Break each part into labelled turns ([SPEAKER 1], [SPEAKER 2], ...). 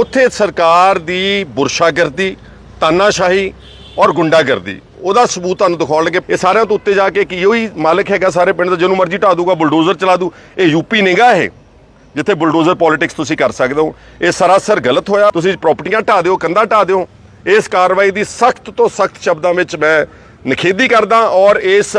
[SPEAKER 1] ਉੱਥੇ ਸਰਕਾਰ ਦੀ ਬੁਰਸ਼ਾਗਰਦੀ, ਤਾਨਾਸ਼ਾਹੀ ਔਰ ਗੁੰਡਾਗਰਦੀ, ਉਹਦਾ ਸਬੂਤ ਤੁਹਾਨੂੰ ਦਿਖਾਉਣ ਲੱਗੇ। ਇਹ ਸਾਰਿਆਂ ਤੋਂ ਉੱਤੇ ਜਾ ਕੇ ਕਿ ਇਹੋ ਹੀ ਮਾਲਕ ਹੈਗਾ ਸਾਰੇ ਪਿੰਡ ਦਾ, ਜਿਹਨੂੰ ਮਰਜ਼ੀ ਢਾ ਦੂਗਾ, ਬੁਲਡੋਜ਼ਰ ਚਲਾ ਦੂ। ਇਹ ਯੂਪੀ ਨਹੀਂਗਾ ਇਹ ਜਿੱਥੇ ਬੁਲਡੋਜ਼ਰ ਪੋਲਿਟਿਕਸ ਤੁਸੀਂ ਕਰ ਸਕਦੇ ਹੋ। ਇਹ ਸਰਾਸਰ ਗਲਤ ਹੋਇਆ। ਤੁਸੀਂ ਪ੍ਰਾਪਰਟੀਆਂ ਢਾ ਦਿਓ, ਕੰਧਾਂ ਢਾ ਦਿਓ। ਇਸ ਕਾਰਵਾਈ ਦੀ ਸਖਤ ਤੋਂ ਸਖਤ ਸ਼ਬਦਾਂ ਵਿੱਚ ਮੈਂ ਨਿਖੇਧੀ ਕਰਦਾ ਔਰ ਇਸ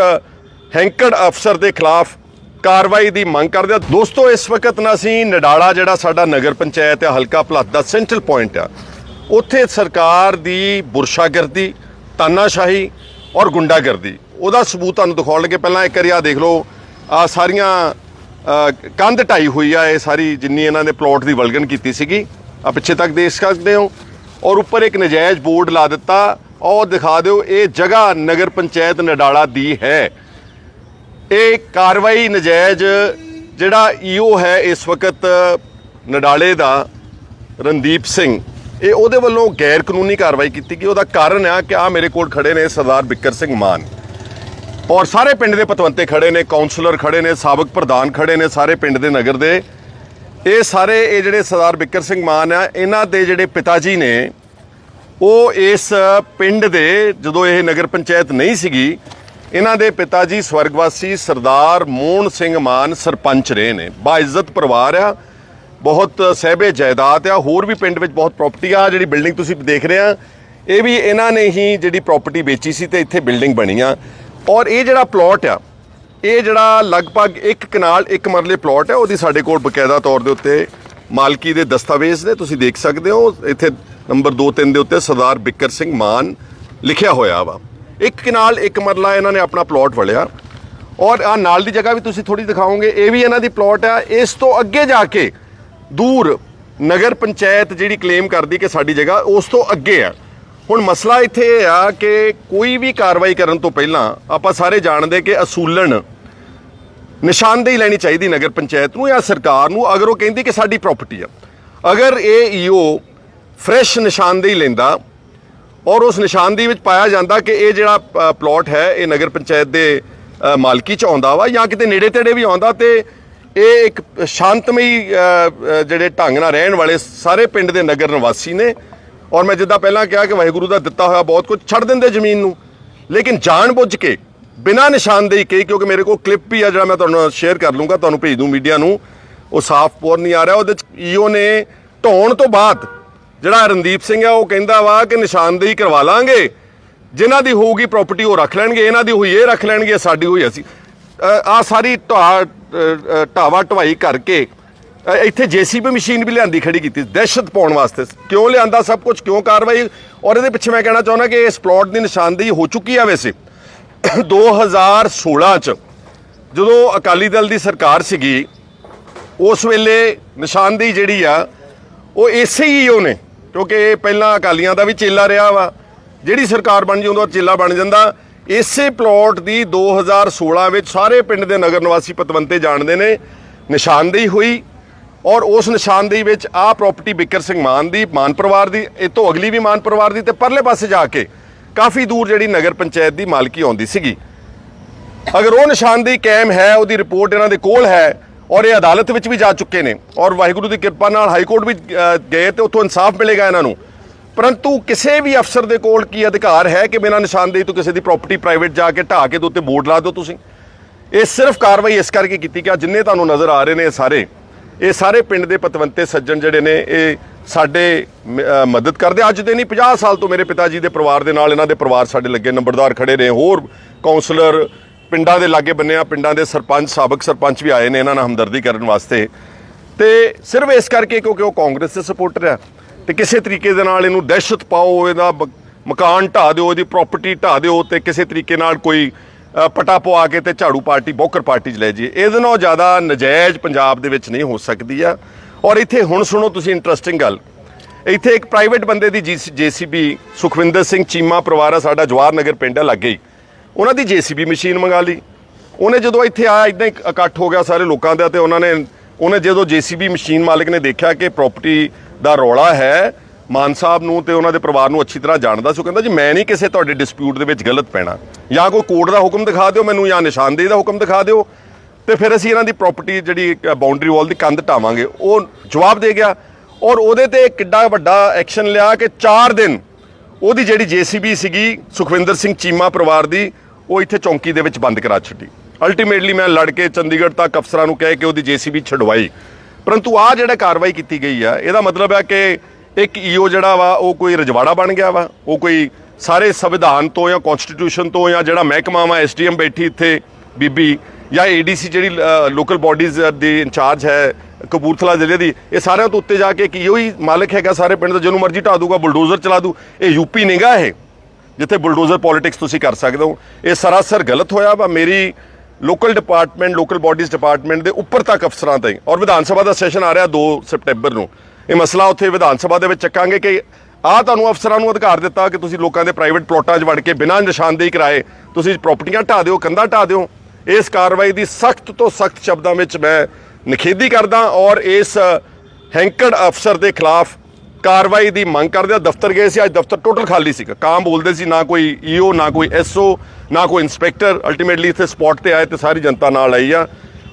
[SPEAKER 1] ਹੈਂਕੜ ਅਫਸਰ ਦੇ ਖਿਲਾਫ ਕਾਰਵਾਈ ਦੀ ਮੰਗ ਕਰਦੇ ਆ ਦੋਸਤੋ, ਇਸ ਵਕਤ ਨਾ ਅਸੀਂ ਨਡਾਲਾ, ਜਿਹੜਾ ਸਾਡਾ ਨਗਰ ਪੰਚਾਇਤ ਹੈ, ਹਲਕਾ ਭਲੱਤ ਦਾ ਸੈਂਟਰਲ ਪੁਆਇੰਟ ਆ। ਉੱਥੇ ਸਰਕਾਰ ਦੀ ਬੁਰਸ਼ਾਗਰਦੀ, ਤਾਨਾਸ਼ਾਹੀ ਔਰ ਗੁੰਡਾਗਰਦੀ, ਉਹਦਾ ਸਬੂਤ ਤੁਹਾਨੂੰ ਦਿਖਾਉਣ ਲੱਗੇ। ਪਹਿਲਾਂ ਇੱਕ ਵਾਰੀ ਆ ਦੇਖ ਲਓ ਆ ਸਾਰੀਆਂ ਕੰਧ ਢਾਈ ਹੋਈ ਆ, ਇਹ ਸਾਰੀ ਜਿੰਨੀ ਇਹਨਾਂ ਨੇ ਪਲਾਟ ਦੀ ਵਲਗਨ ਕੀਤੀ ਸੀਗੀ ਆ ਪਿੱਛੇ ਤੱਕ ਦੇਖ ਸਕਦੇ ਹੋ। ਔਰ ਉੱਪਰ ਇੱਕ ਨਜਾਇਜ਼ ਬੋਰਡ ਲਾ ਦਿੱਤਾ ਉਹ ਦਿਖਾ ਦਿਓ, ਇਹ ਜਗ੍ਹਾ ਨਗਰ ਪੰਚਾਇਤ ਨਡਾਲਾ ਦੀ ਹੈ। ਇਹ ਕਾਰਵਾਈ ਨਜਾਇਜ਼ ਜਿਹੜਾ ਈਓ ਹੈ ਇਸ ਵਕਤ ਨਡਾਲੇ ਦਾ, ਰਣਦੀਪ ਸਿੰਘ, ਇਹ ਉਹਦੇ ਵੱਲੋਂ ਗੈਰ ਕਾਨੂੰਨੀ ਕਾਰਵਾਈ ਕੀਤੀ ਗਈ। ਉਹਦਾ ਕਾਰਨ ਆ ਕਿ ਆ ਮੇਰੇ ਕੋਲ ਖੜੇ ਨੇ ਸਰਦਾਰ ਬਿੱਕਰ ਸਿੰਘ ਮਾਨ। ਔਰ ਸਾਰੇ ਪਿੰਡ ਦੇ ਪਤਵੰਤੇ ਖੜੇ ਨੇ ਕਾਉਂਸਲਰ ਖੜੇ ਨੇ, ਸਾਬਕ ਪ੍ਰਧਾਨ ਖੜੇ ਨੇ ਸਾਰੇ ਪਿੰਡ ਦੇ ਨਗਰ ਦੇ। ਇਹ ਸਾਰੇ ਇਹ ਜਿਹੜੇ ਸਰਦਾਰ ਬਿੱਕਰ ਸਿੰਘ ਮਾਨ ਆ, ਇਹਨਾਂ ਦੇ ਜਿਹੜੇ ਪਿਤਾ ਜੀ ਨੇ, ਉਹ ਇਸ ਪਿੰਡ ਦੇ, ਜਦੋਂ ਇਹ ਨਗਰ ਪੰਚਾਇਤ ਨਹੀਂ ਸੀਗੀ ਇਹਨਾਂ ਦੇ ਪਿਤਾ ਜੀ ਸਵਰਗਵਾਸੀ ਸਰਦਾਰ ਮੋਹਨ ਸਿੰਘ ਮਾਨ ਸਰਪੰਚ ਰਹੇ ਨੇ। ਬਾਇਜ਼ਤ ਪਰਿਵਾਰ ਆ, ਬਹੁਤ ਸਹਿਬੇ ਜਾਇਦਾਦ ਆ, ਹੋਰ ਵੀ ਪਿੰਡ ਵਿੱਚ ਬਹੁਤ ਪ੍ਰਾਪਰਟੀ ਆ। ਜਿਹੜੀ ਬਿਲਡਿੰਗ ਤੁਸੀਂ ਦੇਖ ਰਹੇ ਆ, ਇਹ ਵੀ ਇਹਨਾਂ ਨੇ ਹੀ ਜਿਹੜੀ ਪ੍ਰਾਪਰਟੀ ਵੇਚੀ ਸੀ ਤੇ ਇੱਥੇ ਬਿਲਡਿੰਗ ਬਣੀ ਆ। ਔਰ ਇਹ ਜਿਹੜਾ ਪਲਾਟ ਆ, ਇਹ ਜਿਹੜਾ ਲਗਭਗ ਇੱਕ ਕਨਾਲ, ਇੱਕ ਮਰਲੇ ਪਲਾਟ ਹੈ ਉਹਦੀ ਸਾਡੇ ਕੋਲ ਬਕਾਇਦਾ ਤੌਰ ਦੇ ਉੱਤੇ ਮਾਲਕੀ ਦੇ ਦਸਤਾਵੇਜ਼ ਨੇ, ਤੁਸੀਂ ਦੇਖ ਸਕਦੇ ਹੋ। ਇੱਥੇ ਨੰਬਰ 2-3 ਦੇ ਉੱਤੇ ਸਰਦਾਰ ਬਿੱਕਰ ਸਿੰਘ ਮਾਨ ਲਿਖਿਆ ਹੋਇਆ ਵਾ। ਇੱਕ ਕਨਾਲ ਇੱਕ ਮਰਲਾ ਇਹਨਾਂ ਨੇ ਆਪਣਾ ਪਲਾਟ ਵਲਿਆ। ਔਰ ਆ ਨਾਲ ਦੀ ਜਗ੍ਹਾ ਵੀ ਤੁਸੀਂ ਥੋੜੀ ਦਿਖਾਓਗੇ, ਇਹ ਵੀ ਇਹਨਾਂ ਦੀ ਪਲਾਟ ਆ। ਇਸ ਤੋਂ ਅੱਗੇ ਜਾ ਕੇ ਦੂਰ ਨਗਰ ਪੰਚਾਇਤ ਜਿਹੜੀ ਕਲੇਮ ਕਰਦੀ ਕਿ ਸਾਡੀ ਜਗ੍ਹਾ, ਉਸ ਤੋਂ ਅੱਗੇ ਆ। ਹੁਣ ਮਸਲਾ ਇੱਥੇ ਇਹ ਆ ਕਿ ਕੋਈ ਵੀ ਕਾਰਵਾਈ ਕਰਨ ਤੋਂ ਪਹਿਲਾਂ ਆਪਾਂ ਸਾਰੇ ਜਾਣਦੇ ਕਿ ਅਸੂਲਣ ਨਿਸ਼ਾਨਦੇਹੀ ਲੈਣੀ ਚਾਹੀਦੀ ਨਗਰ ਪੰਚਾਇਤ ਨੂੰ ਜਾਂ ਸਰਕਾਰ ਨੂੰ, ਅਗਰ ਉਹ ਕਹਿੰਦੀ ਕਿ ਸਾਡੀ ਪ੍ਰਾਪਰਟੀ ਆ। ਅਗਰ ਇਹ ਈਓ ਫਰੈਸ਼ ਨਿਸ਼ਾਨਦੇਹੀ ਲੈਂਦਾ ਔਰ ਉਸ ਨਿਸ਼ਾਨਦੇਹੀ ਵਿੱਚ ਪਾਇਆ ਜਾਂਦਾ ਕਿ ਇਹ ਜਿਹੜਾ ਅ, ਪਲਾਟ ਹੈ ਇਹ ਨਗਰ ਪੰਚਾਇਤ ਦੇ ਮਾਲਕੀ ਚ ਆਉਂਦਾ ਵਾ ਜਾਂ ਕਿਤੇ ਨੇੜੇ ਤੇੜੇ ਵੀ ਆਉਂਦਾ ਤੇ ਇਹ ਇੱਕ ਸ਼ਾਂਤਮਈ ਜਿਹੜੇ ਢੰਗ ਨਾਲ ਰਹਿਣ ਵਾਲੇ ਸਾਰੇ ਪਿੰਡ ਦੇ ਨਗਰ ਨਿਵਾਸੀ ਨੇ। ਔਰ ਮੈਂ ਜਿੱਦਾਂ ਪਹਿਲਾਂ ਕਿਹਾ ਕਿ ਵਾਹਿਗੁਰੂ ਦਾ ਦਿੱਤਾ ਹੋਇਆ ਬਹੁਤ ਕੁਝ ਛੱਡ ਦਿੰਦੇ ਜ਼ਮੀਨ ਨੂੰ। ਲੇਕਿਨ ਜਾਣ ਬੁੱਝ ਕੇ ਬਿਨਾਂ ਨਿਸ਼ਾਨਦੇਹੀ ਕੇ ਕਿਉਂਕਿ ਮੇਰੇ ਕੋਲ ਕਲਿੱਪ ਵੀ ਆ ਜਿਹੜਾ ਮੈਂ ਤੁਹਾਨੂੰ ਸ਼ੇਅਰ ਕਰ ਲੂੰਗਾ ਤੁਹਾਨੂੰ ਭੇਜ ਦੂੰ ਮੀਡੀਆ ਨੂੰ ਉਹ ਸਾਫ਼ ਪੋਰ ਨਹੀਂ ਆ ਰਿਹਾ। ਉਹਦੇ ਚ ਈਓ ਨੇ ਢੋਣ ਤੋਂ ਬਾਅਦ ਜਿਹੜਾ ਰਣਦੀਪ ਸਿੰਘ ਆ ਉਹ ਕਹਿੰਦਾ ਵਾ ਕਿ ਨਿਸ਼ਾਨਦੇਹੀ ਕਰਵਾ ਲਾਂਗੇ। ਜਿਨ੍ਹਾਂ ਦੀ ਹੋਊਗੀ ਪ੍ਰਾਪਰਟੀ ਉਹ ਰੱਖ ਲੈਣਗੇ ਇਹਨਾਂ ਦੀ ਹੋਈ ਇਹ ਰੱਖ ਲੈਣਗੇ ਸਾਡੀ ਹੋਈ ਅਸੀਂ। ਆ ਸਾਰੀ ਢਾ ਢਾਵਾ ਢਵਾਈ ਕਰਕੇ ਅ, ਇੱਥੇ ਜੀਸੀਬੀ ਮਸ਼ੀਨ ਵੀ ਲਿਆਂਦੀ ਖੜੀ ਕੀਤੀ ਦਹਿਸ਼ਤ ਪਾਉਣ ਵਾਸਤੇ। ਕਿਉਂ ਲਿਆਂਦਾ ਸਭ ਕੁਝ ਕਿਉਂ ਕਾਰਵਾਈ? ਔਰ ਇਹਦੇ ਪਿੱਛੇ ਮੈਂ ਕਹਿਣਾ ਚਾਹੁੰਦਾ ਕਿ ਇਸ ਪਲਾਟ ਦੀ ਨਿਸ਼ਾਨਦੇਹੀ ਹੋ ਚੁੱਕੀ ਆ ਵੈਸੇ। 2016 ਚ ਜਦੋਂ ਅਕਾਲੀ ਦਲ ਦੀ ਸਰਕਾਰ ਸੀਗੀ ਉਸ ਵੇਲੇ ਨਿਸ਼ਾਨਦੇਹੀ ਜਿਹੜੀ ਆ ਉਹ ਇਸੇ ਹੀ ਉਹਨੇ ਕਿਉਂਕਿ ਇਹ ਪਹਿਲਾਂ ਅਕਾਲੀਆਂ ਦਾ ਵੀ ਚੇਲਾ ਰਿਹਾ ਵਾ। ਜਿਹੜੀ ਸਰਕਾਰ ਬਣ ਜੀ ਉਹਦਾ ਚੇਲਾ ਬਣ ਜਾਂਦਾ। ਇਸੇ ਪਲਾਟ ਦੀ 2016 ਵਿੱਚ ਸਾਰੇ ਪਿੰਡ ਦੇ ਨਗਰ ਨਿਵਾਸੀ ਪਤਵੰਤੇ ਜਾਣਦੇ ਨੇ, ਨਿਸ਼ਾਨਦੇਹੀ ਹੋਈ। ਔਰ ਉਸ ਨਿਸ਼ਾਨਦੇਹੀ ਵਿੱਚ ਆਹ ਪ੍ਰਾਪਰਟੀ ਬਿੱਕਰ ਸਿੰਘ ਮਾਨ ਦੀ, ਮਾਨ ਪਰਿਵਾਰ ਦੀ, ਇਹ ਤੋਂ ਅਗਲੀ ਵੀ ਮਾਨ ਪਰਿਵਾਰ ਦੀ ਤੇ ਪਰਲੇ ਪਾਸੇ ਜਾ ਕੇ ਕਾਫੀ ਦੂਰ ਜਿਹੜੀ ਨਗਰ ਪੰਚਾਇਤ ਦੀ ਮਾਲਕੀ ਆਉਂਦੀ ਸੀਗੀ। ਅਗਰ ਉਹ ਨਿਸ਼ਾਨਦੇਹੀ ਕਾਇਮ ਹੈ, ਉਹਦੀ ਰਿਪੋਰਟ ਇਹਨਾਂ ਦੇ ਕੋਲ ਹੈ ਔਰ ਇਹ ਅਦਾਲਤ ਵਿੱਚ ਵੀ ਜਾ ਚੁੱਕੇ ਨੇ। ਔਰ ਵਾਹਿਗੁਰੂ ਦੀ ਕਿਰਪਾ ਨਾਲ ਹਾਈ ਕੋਰਟ ਵੀ ਗਏ ਤੇ ਉੱਥੋਂ ਇਨਸਾਫ ਮਿਲੇਗਾ ਇਹਨਾਂ ਨੂੰ। ਪਰੰਤੂ ਕਿਸੇ ਵੀ ਅਫਸਰ ਦੇ ਕੋਲ ਕੀ ਅਧਿਕਾਰ ਹੈ ਕਿ ਬਿਨਾਂ ਨਿਸ਼ਾਨਦੇਹੀ ਤੋਂ ਕਿਸੇ ਦੀ ਪ੍ਰਾਪਰਟੀ ਪ੍ਰਾਈਵੇਟ ਜਾ ਕੇ ਢਾਹ ਕੇ ਦੇ ਉੱਤੇ ਬੋਰਡ ਲਾ ਦਿਓ ਤੁਸੀਂ? ਇਹ ਸਿਰਫ ਕਾਰਵਾਈ ਇਸ ਕਰਕੇ ਕੀਤੀ ਕਿ ਜਿੰਨੇ ਤੁਹਾਨੂੰ ਨਜ਼ਰ ਆ ਰਹੇ ਨੇ ਇਹ ਸਾਰੇ ਇਹ ਸਾਰੇ ਪਿੰਡ ਦੇ ਪਤਵੰਤੇ ਸੱਜਣ ਜਿਹੜੇ ਨੇ, ਇਹ ਸਾਡੇ ਮ- ਮਦਦ ਕਰਦੇ। ਅੱਜ ਦੇ ਨਹੀਂ 50 ਸਾਲ ਤੋਂ ਮੇਰੇ ਪਿਤਾ ਜੀ ਦੇ ਪਰਿਵਾਰ ਦੇ ਨਾਲ ਇਹਨਾਂ ਦੇ ਪਰਿਵਾਰ ਸਾਡੇ ਲੱਗੇ, ਨੰਬਰਦਾਰ ਖੜੇ ਨੇ, ਹੋਰ ਕਾਉਂਸਲਰ ਪਿੰਡਾਂ ਦੇ ਲਾਗੇ ਬੰਨਿਆ ਪਿੰਡਾਂ ਦੇ ਸਰਪੰਚ, ਸਾਬਕ ਸਰਪੰਚ ਵੀ ਆਏ ਨੇ ਇਹਨਾਂ ਨਾਲ ਹਮਦਰਦੀ ਕਰਨ ਵਾਸਤੇ। ਤੇ ਸਿਰਫ ਇਸ ਕਰਕੇ ਕਿਉਂਕਿ ਉਹ ਕਾਂਗਰਸ ਦੇ ਸਪੋਰਟਰ ਆ, ਤੇ ਕਿਸੇ ਤਰੀਕੇ ਦੇ ਨਾਲ ਇਹਨੂੰ ਦਹਿਸ਼ਤ ਪਾਓ, ਇਹਦਾ ਮਕਾਨ ਢਾ ਦਿਓ, ਇਹਦੀ ਪ੍ਰਾਪਰਟੀ ਢਾ ਦਿਓ, ਤੇ ਕਿਸੇ ਤਰੀਕੇ ਨਾਲ ਕੋਈ ਪਟਾ ਪਵਾ ਕੇ ਤੇ ਝਾੜੂ ਪਾਰਟੀ, ਬੋਕਰ ਪਾਰਟੀ ਚ ਲੈ ਜੀ ਇਹਦੇ ਨਾਲੋਂ ਜ਼ਿਆਦਾ ਨਜਾਇਜ਼ ਪੰਜਾਬ ਦੇ ਵਿੱਚ ਨਹੀਂ ਹੋ ਸਕਦੀ ਆ। ਔਰ ਇੱਥੇ ਹੁਣ ਸੁਣੋ ਤੁਸੀਂ ਇੰਟਰਸਟਿੰਗ ਗੱਲ। ਇੱਥੇ ਇੱਕ ਪ੍ਰਾਈਵੇਟ ਬੰਦੇ ਦੀ ਜੀਸੀਬੀ ਸੁਖਵਿੰਦਰ ਸਿੰਘ ਚੀਮਾ ਪਰਿਵਾਰ ਆ, ਸਾਡਾ ਜਵਾਰ ਨਗਰ ਪਿੰਡ ਆ, ਲੱਗੇ ਹੀ। ਉਹਨਾਂ ਦੀ ਜੀਸੀਬੀ ਮਸ਼ੀਨ ਮੰਗਾ ਲਈ। ਉਹਨੇ ਜਦੋਂ ਇੱਥੇ ਆਇਆ, ਇਦਾਂ ਹੀ ਇਕੱਠ ਹੋ ਗਿਆ ਸਾਰੇ ਲੋਕਾਂ ਦਾ ਤੇ ਉਹਨਾਂ ਨੇ, ਉਹਨੇ ਜਦੋਂ ਜੀਸੀਬੀ ਮਸ਼ੀਨ ਮਾਲਕ ਨੇ ਦੇਖਿਆ ਕਿ ਪ੍ਰਾਪਰਟੀ ਦਾ ਰੌਲਾ ਹੈ, ਮਾਨ ਸਾਹਿਬ ਨੂੰ ਤੇ ਉਹਨਾਂ ਦੇ ਪਰਿਵਾਰ ਨੂੰ ਅੱਛੀ ਤਰ੍ਹਾਂ ਜਾਣਦਾ ਸੀ, ਉਹ ਕਹਿੰਦਾ ਜੀ, ਮੈਂ ਨਹੀਂ ਕਿਸੇ ਤੁਹਾਡੇ ਡਿਸਪਿਊਟ ਦੇ ਵਿੱਚ ਗਲਤ ਪੈਣਾ। ਜਾਂ ਕੋਈ ਕੋਰਟ ਦਾ ਹੁਕਮ ਦਿਖਾ ਦਿਓ ਮੈਨੂੰ, ਜਾਂ ਨਿਸ਼ਾਨਦੇਹੀ ਦਾ ਹੁਕਮ ਦਿਖਾ ਦਿਓ। ਤੇ ਫਿਰ ਅਸੀਂ ਇਹਨਾਂ ਦੀ ਪ੍ਰਾਪਰਟੀ ਜਿਹੜੀ ਬਾਉਂਡਰੀ ਵਾਲ ਦੀ ਕੰਧ ਢਾਵਾਂਗੇ। ਉਹ ਜਵਾਬ ਦੇ ਗਿਆ ਔਰ ਉਹਦੇ ਤੇ ਕਿੱਡਾ ਵੱਡਾ ਐਕਸ਼ਨ ਲਿਆ ਕਿ 4 ਦਿਨ ਉਹਦੀ ਜਿਹੜੀ ਜੀਸੀਬੀ ਸੀਗੀ ਸੁਖਵਿੰਦਰ ਸਿੰਘ ਚੀਮਾ ਪਰਿਵਾਰ ਦੀ ਉਹ ਇੱਥੇ ਚੌਂਕੀ ਦੇ ਵਿੱਚ ਬੰਦ ਕਰਾ ਛੱਡੀ। ਅਲਟੀਮੇਟਲੀ ਮੈਂ ਲੜ ਕੇ ਚੰਡੀਗੜ੍ਹ ਤੱਕ ਅਫਸਰਾਂ ਨੂੰ ਕਹਿ ਕੇ ਉਹਦੀ ਜੀਸੀਬੀ ਛਡਵਾਈ। ਪਰੰਤੂ ਆ ਜਿਹੜਾ ਕਾਰਵਾਈ ਕੀਤੀ ਗਈ ਆ, ਇਹਦਾ ਮਤਲਬ ਹੈ ਕਿ ਇੱਕ ਈਓ ਜਿਹੜਾ ਵਾ, ਉਹ ਕੋਈ ਰਜਵਾੜਾ ਬਣ ਗਿਆ ਵਾ, ਉਹ ਕੋਈ ਸਾਰੇ ਸੰਵਿਧਾਨ ਤੋਂ ਜਾਂ ਕਨਸਟੀਟਿਊਸ਼ਨ ਤੋਂ ਜਾਂ ਜਿਹੜਾ ਮਹਿਕਮਾ ਵਾ ਐਸਡੀਐਮ ਬੈਠੀ ਇੱਥੇ ਬੀਬੀ ਜਾਂ ਏਡੀਸੀ ਜਿਹੜੀ ਲੋਕਲ ਬਾਡੀਜ਼ ਦੀ ਇੰਚਾਰਜ ਹੈ, ਕਪੂਰਥਲਾ ਜ਼ਿਲ੍ਹੇ ਦੀ, ਇਹ ਸਾਰਿਆਂ ਤੋਂ ਉੱਤੇ ਜਾ ਕੇ ਕੀ ਹੀ ਮਾਲਕ ਹੈਗਾ, ਸਾਰੇ ਪਿੰਡ ਦਾ, ਜਿਹਨੂੰ ਮਰਜ਼ੀ ਢਾ ਦੂਗਾ, ਬੁਲਡੋਜ਼ਰ ਚਲਾ ਦੂ, ਇਹ ਯੂਪੀ ਨਹੀਂਗਾ ਇਹ ਜਿੱਥੇ ਬੁਲਡੋਜ਼ਰ ਪੋਲਿਟਿਕਸ ਤੁਸੀਂ ਕਰ ਸਕਦੇ ਹੋ। ਇਹ ਸਰਾਸਰ ਗਲਤ ਹੋਇਆ ਵਾ। ਮੇਰੀ local department, local bodies department ਦੇ ਉੱਪਰ ਤੱਕ ਅਫਸਰਾਂ ਤਾਈਂ। ਔਰ ਵਿਧਾਨ ਸਭਾ ਦਾ ਸੈਸ਼ਨ ਆ ਰਿਹਾ 2 ਸਪਟੈਂਬਰ ਨੂੰ। ਇਹ ਮਸਲਾ ਉੱਥੇ ਵਿਧਾਨ ਸਭਾ ਦੇ ਵਿੱਚ ਚੱਕਾਂਗੇ ਕਿ ਆ ਤੁਹਾਨੂੰ ਅਫਸਰਾਂ ਨੂੰ ਅਧਿਕਾਰ ਦਿੱਤਾ ਕਿ ਤੁਸੀਂ ਲੋਕਾਂ ਦੇ ਪ੍ਰਾਈਵੇਟ ਪਲੋਟਾਂ 'ਚ ਵੜ ਕੇ ਬਿਨਾਂ ਨਿਸ਼ਾਨਦੇਹੀ ਕਰਾਏ ਤੁਸੀਂ ਪ੍ਰਾਪਰਟੀਆਂ ਢਾ ਦਿਓ, ਕੰਧਾਂ ਢਾ ਦਿਓ। ਇਸ ਕਾਰਵਾਈ ਦੀ ਸਖਤ ਤੋਂ ਸਖਤ ਸ਼ਬਦਾਂ ਵਿੱਚ ਮੈਂ ਨਿਖੇਧੀ ਕਰਦਾ ਔਰ ਇਸ ਹੈਂਕੜ ਅਫਸਰ ਦੇ ਖਿਲਾਫ ਕਾਰਵਾਈ ਦੀ ਮੰਗ ਕਰਦੇ ਆ। ਦਫ਼ਤਰ ਗਏ ਸੀ, ਅੱਜ ਦਫ਼ਤਰ ਟੋਟਲ ਖਾਲੀ ਸੀਗਾ। ਕਾਮ ਬੋਲਦੇ ਸੀ, ਨਾ ਕੋਈ ਈਓ ਨਾ ਕੋਈ ਐਸਓ ਨਾ ਕੋਈ ਇਨਸਪੈਕਟਰ ਅਲਟੀਮੇਟਲੀ ਇੱਥੇ ਸਪੌਟ ਤੇ ਆਏ ਤੇ ਸਾਰੀ ਜਨਤਾ ਨਾਲ ਆਈ ਆ।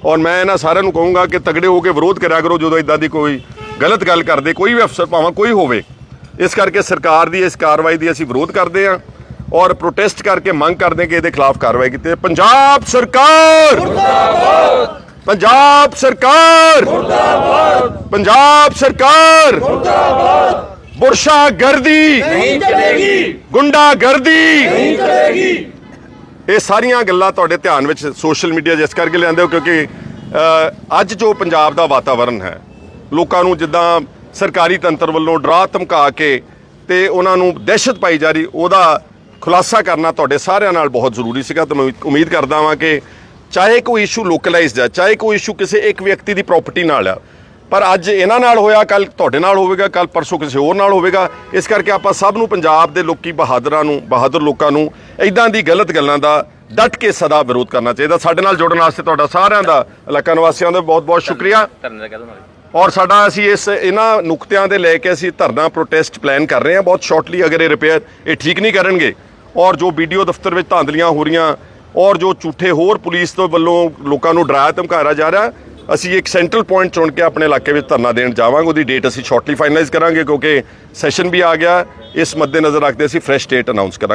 [SPEAKER 1] ਔਰ ਮੈਂ ਇਹਨਾਂ ਸਾਰਿਆਂ ਨੂੰ ਕਹੂੰਗਾ ਕਿ ਤਗੜੇ ਹੋ ਕੇ ਵਿਰੋਧ ਕਰਿਆ ਕਰੋ, ਜਦੋਂ ਇਦਾਂ ਦੀ ਕੋਈ ਗਲਤ ਗੱਲ ਕਰਦੇ, ਕੋਈ ਵੀ ਅਫਸਰ ਭਾਵੇਂ ਕੋਈ ਹੋਵੇ। ਇਸ ਕਰਕੇ ਸਰਕਾਰ ਦੀ ਇਸ ਕਾਰਵਾਈ ਦੀ ਅਸੀਂ ਵਿਰੋਧ ਕਰਦੇ ਆ ਔਰ ਪ੍ਰੋਟੈਸਟ ਕਰਕੇ ਮੰਗ ਕਰਦੇ ਕਿ ਇਹਦੇ ਖਿਲਾਫ ਕਾਰਵਾਈ ਕੀਤੀ ਪੰਜਾਬ ਸਰਕਾਰ! ਮੁਰਦਾਬਾਦ ਪੰਜਾਬ ਸਰਕਾਰ। ਮੁਰਦਾਬਾਦ ਪੰਜਾਬ ਸਰਕਾਰ। ਮੁਰਦਾਬਾਦ ਬੁਰਸ਼ਾ ਗਰਦੀ
[SPEAKER 2] ਨਹੀਂ ਚਲੇਗੀ।
[SPEAKER 1] ਗੁੰਡਾ ਗਰਦੀ
[SPEAKER 2] ਨਹੀਂ ਚਲੇਗੀ।
[SPEAKER 1] ਇਹ ਸਾਰੀਆਂ ਗੱਲਾਂ ਤੁਹਾਡੇ ਧਿਆਨ ਵਿੱਚ ਸੋਸ਼ਲ ਮੀਡੀਆ ਜਿਸ ਕਰਕੇ ਲਿਆਂਦੇ ਹੋ ਕਿਉਂਕਿ ਅੱਜ ਜੋ ਪੰਜਾਬ ਦਾ ਵਾਤਾਵਰਣ ਹੈ ਲੋਕਾਂ ਨੂੰ ਜਿੱਦਾਂ ਸਰਕਾਰੀ ਤੰਤਰ ਵੱਲੋਂ ਡਰਾ ਧਮਕਾ ਕੇ ਤੇ ਉਹਨਾਂ ਨੂੰ ਦਹਿਸ਼ਤ ਪਾਈ ਜਾ ਰਹੀ ਉਹਦਾ ਖੁਲਾਸਾ ਕਰਨਾ ਤੁਹਾਡੇ ਸਾਰਿਆਂ ਨਾਲ ਬਹੁਤ ਜ਼ਰੂਰੀ ਸੀਗਾ ਤੇ ਮੈਂ ਉਮੀਦ ਕਰਦਾ ਹਾਂ ਕਿ ਚਾਹੇ ਕੋਈ ਇਸ਼ੂ ਲੋਕਲਾਈਜ਼ਡ ਆ, ਚਾਹੇ ਕੋਈ ਇਸ਼ੂ ਕਿਸੇ ਇੱਕ ਵਿਅਕਤੀ ਦੀ ਪ੍ਰਾਪਰਟੀ ਨਾਲ ਆ, ਪਰ ਅੱਜ ਇਹਨਾਂ ਨਾਲ ਹੋਇਆ ਕੱਲ ਤੁਹਾਡੇ ਨਾਲ ਹੋਵੇਗਾ ਕੱਲ ਪਰਸੋਂ ਕਿਸੇ ਹੋਰ ਨਾਲ ਹੋਵੇਗਾ, ਇਸ ਕਰਕੇ ਆਪਾਂ ਸਭ ਨੂੰ ਪੰਜਾਬ ਦੇ ਲੋਕੀ ਬਹਾਦਰਾਂ ਨੂੰ, ਬਹਾਦਰ ਲੋਕਾਂ ਨੂੰ ਇਦਾਂ ਦੀ ਗਲਤ ਗੱਲਾਂ ਦਾ ਡਟ ਕੇ ਸਦਾ ਵਿਰੋਧ ਕਰਨਾ ਚਾਹੀਦਾ। ਸਾਡੇ ਨਾਲ ਜੁੜਨ ਵਾਸਤੇ ਤੁਹਾਡਾ ਸਾਰਿਆਂ ਦਾ, ਇਲਾਕਾ ਨਿਵਾਸੀਆਂ ਦਾ ਬਹੁਤ ਬਹੁਤ ਸ਼ੁਕਰੀਆ।
[SPEAKER 3] ਧਰਨੇ
[SPEAKER 1] ਔਰ ਸਾਡਾ ਅਸੀਂ ਇਸ ਇਹਨਾਂ ਨੁਕਤਿਆਂ ਦੇ ਲੈ ਕੇ ਅਸੀਂ ਧਰਨਾ ਪ੍ਰੋਟੈਸਟ ਪਲਾਨ ਕਰ ਰਹੇ ਹਾਂ। ਬਹੁਤ ਸ਼ਾਰਟਲੀ ਅਗਰ ਇਹ ਰਿਪੇਅਰ ਇਹ ਠੀਕ ਨਹੀਂ ਕਰਨਗੇ, ਔਰ ਜੋ ਵੀਡੀਓ ਦਫ਼ਤਰ ਵਿੱਚ ਧਾਂਦਲੀਆਂ ਹੋ ਰਹੀਆਂ ਔਰ ਜੋ ਝੂਠੇ ਹੋਰ ਪੁਲਿਸ ਤੋਂ ਵੱਲੋਂ ਲੋਕਾਂ ਨੂੰ ਡਰਾਇਆ ਧਮਕਾਇਆ ਜਾ ਰਿਹਾ, ਅਸੀਂ ਇੱਕ ਸੈਂਟਰਲ ਪੁਆਇੰਟ ਚੁਣ ਕੇ ਆਪਣੇ ਇਲਾਕੇ ਵਿੱਚ ਧਰਨਾ ਦੇਣ ਜਾਵਾਂਗੇ, ਉਹਦੀ ਡੇਟ ਅਸੀਂ ਸ਼ਾਰਟਲੀ ਫਾਈਨਲਾਈਜ਼ ਕਰਾਂਗੇ ਕਿਉਂਕਿ ਸੈਸ਼ਨ ਵੀ ਆ ਗਿਆ, ਇਸ ਮੱਦੇ ਨਜ਼ਰ ਰੱਖਦੇ ਅਸੀਂ ਫਰੈਸ਼ ਡੇਟ ਅਨਾਉਂਸ ਕਰਾਂਗੇ।